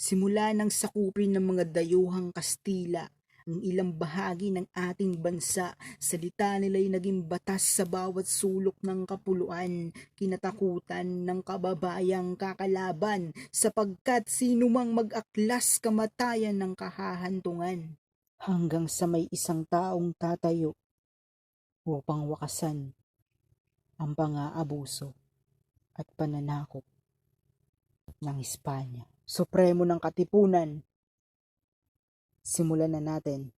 Simula nang sakupin ng mga dayuhang Kastila ang ilang bahagi ng ating bansa, salita nila'y naging batas sa bawat sulok ng kapuluan, kinatakutan ng kababayang kakalaban, sapagkat sino mang mag-aklas kamatayan ng kahahantungan. Hanggang sa may isang taong tatayo upang wakasan ang pang-aabuso at pananakop ng Espanya. Supremo ng Katipunan. Simulan na natin